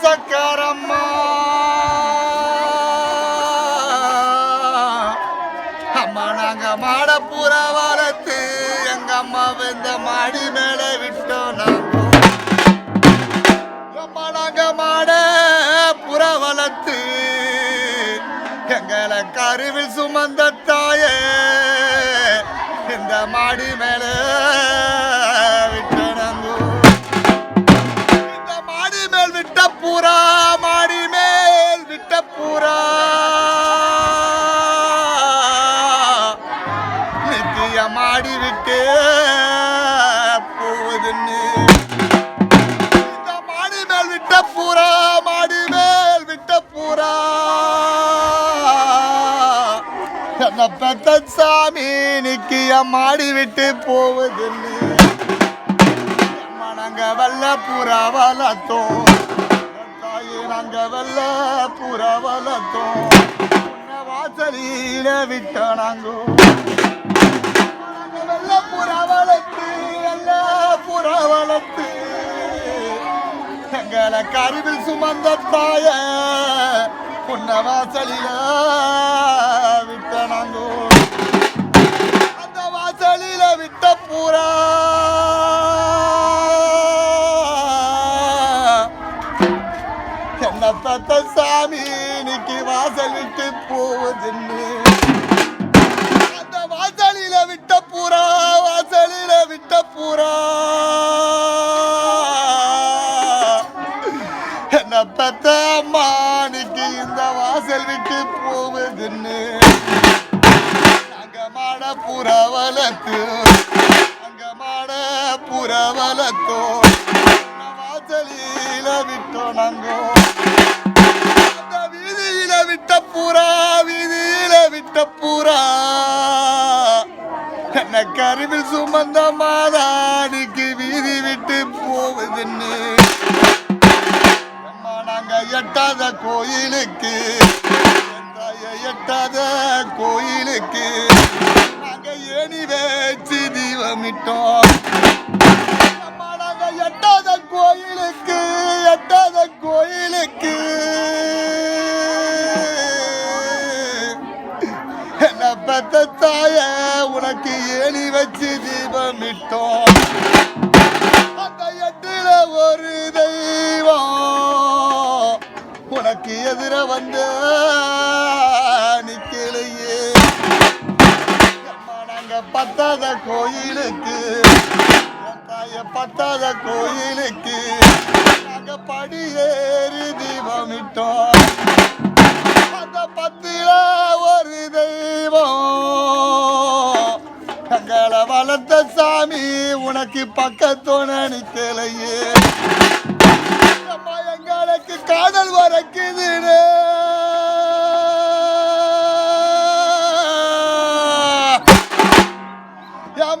பாசக்காரம்மா அம்மா நாங்க மாட வளர்த்து எங்க அம்மா இந்த மாடி மேல விட்டோம் நாங்க அம்மா நாங்க மாட புற வளர்த்து எங்களை கருவில் சுமந்த தாயே இந்த மாடி மேல பூரா மாடி மேல் விட்ட பூரா நித்திய மாடி விட்டு போகுதுன்னு மாடி மேல் விட்ட பூரா மாடி மேல் விட்ட பூரா என்ன பெத்த சாமி நிக்கிய மாடி விட்டு போகுதுன்னு வல்ல நாங்க வெள்ள புறா புறவலத்தோம் தாயே வாசலில விட்ட நாங்கோ நாங்க வெள்ள புறா வளர்த்து வெள்ள எங்களை கருவில் சுமந்த தாய புன்ன வாசலில விட்ட நாங்கோ என்ன தத்த சாமி இன்னைக்கு வாசல் விட்டு போவதுன்னு அந்த வாசலில விட்ட பூரா வாசலில விட்ட பூரா என்ன பெத்த அம்மா இன்னைக்கு இந்த வாசல் விட்டு போவதுன்னு அங்கமான மாட புற வளர்த்து அங்க மாட வளர்த்தோ வாசலில விட்டோ நாங்கோ கருவில் சுமந்த மாதானிக்கு வீதி விட்டு போவதுன்னு நாங்க எட்டாத கோயிலுக்கு எட்டாத கோயிலுக்கு நாங்க ஏணி வச்சு தீபமிட்டோம். உனக்கு ஏணி வச்சு தீபமிட்டோம். அந்த எட்டுல ஒரு தெய்வம். உனக்கு எதிர வந்து நிக்கலையே. நாங்க பத்தாத கோயிலுக்கு தாய பத்தாத கோயிலுக்கு நாங்க படி ஏறி தீபமிட்டோம். எங்களை வளர்த்த சாமி உனக்கு பக்கத்தோன நிக்கலையே எங்களுக்கு காதல் வரக்குதுன்னு.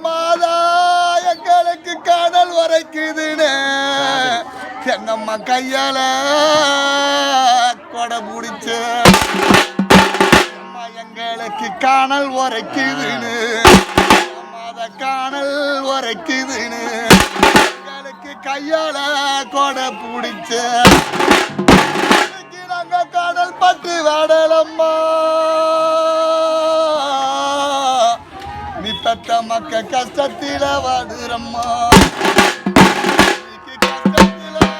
மாதா எங்களுக்கு காதல் வரைக்குதுன்னு. எங்கம்மா கையால கொடை பிடிச்சு? எங்களுக்கு காணல் உரைக்குதுன்னு காணல் உரைக்குதுன்னு. எங்களுக்கு கையால கொடை பிடிச்சு. நாங்க காணல் பட்டு வாடலம்மா. நீ பெத்த மக்க கஷ்டத்தில வாடுறம்மா.